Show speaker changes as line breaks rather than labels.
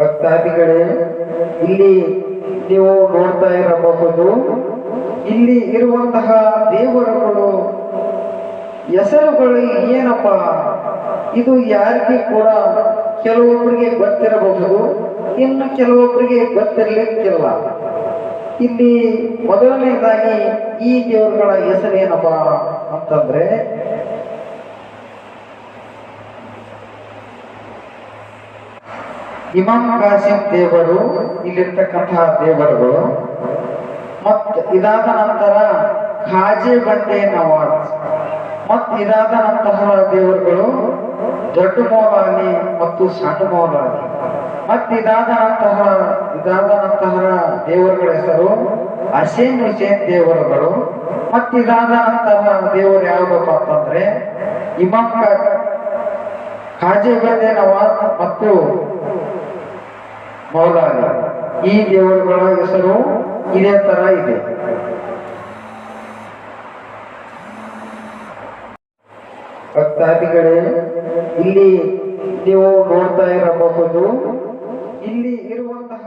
ಭಕ್ತಾದಿಗಳೇ, ಇಲ್ಲಿ ನೀವು ನೋಡ್ತಾ ಇರಬಹುದು. ಇಲ್ಲಿ ಇರುವಂತಹ ದೇವರುಗಳು, ಹೆಸರುಗಳು ಏನಪ್ಪ? ಇದು ಯಾರಿಗೆ ಕೂಡ ಕೆಲವೊಬ್ಬರಿಗೆ ಗೊತ್ತಿರಬಹುದು, ಇನ್ನು ಕೆಲವೊಬ್ಬರಿಗೆ ಗೊತ್ತಿರಲಿಕ್ಕಿಲ್ಲ. ಇಲ್ಲಿ ಮೊದಲನೇದಾಗಿ ಈ ದೇವರುಗಳ ಹೆಸರೇನಪ್ಪ ಅಂತಂದ್ರೆ ಇಮಾಮ್ ಕಾಸಿಂ ದೇವರು ಇಲ್ಲಿರ್ತಕ್ಕಂತಹ ದೇವರುಗಳು. ಮತ್ತು ಇದಾದ ನಂತರ ಖಾಜೆ ಬಂಡೆ ನವಾಜ್. ಮತ್ತು ಇದಾದ ನಂತಹ ದೇವರುಗಳು ದೊಡ್ಡ ಮೌಲಾನಿ ಮತ್ತು ಸಣ್ಣ ಮೌಲಾನಿ ಮತ್ತು ಇದಾದ ನಂತಹ ಇದಾದ ನಂತಹ ದೇವರುಗಳ ಹೆಸರು ಹಸೇನ್ ಹುಸೇನ್ ದೇವರುಗಳು. ಮತ್ತು ಇದಾದ ನಂತಹ ದೇವರು ಯಾವುದಪ್ಪ ಅಂತಂದ್ರೆ ಇಮಾಮ್ ಖಾಜೆ ಬಂಡೆ ನವಾಜ್ ಮತ್ತು ಮೌಲಾಲಿ ಈ ದೇವರುಗಳ ಹೆಸರು ಇದೇ ತರ ಇದೆ. ಭಕ್ತಾದಿಗಳೇ ಇಲ್ಲಿ ನೀವು ನೋಡ್ತಾ ಇರಬಹುದು ಇಲ್ಲಿ ಇರುವಂತಹ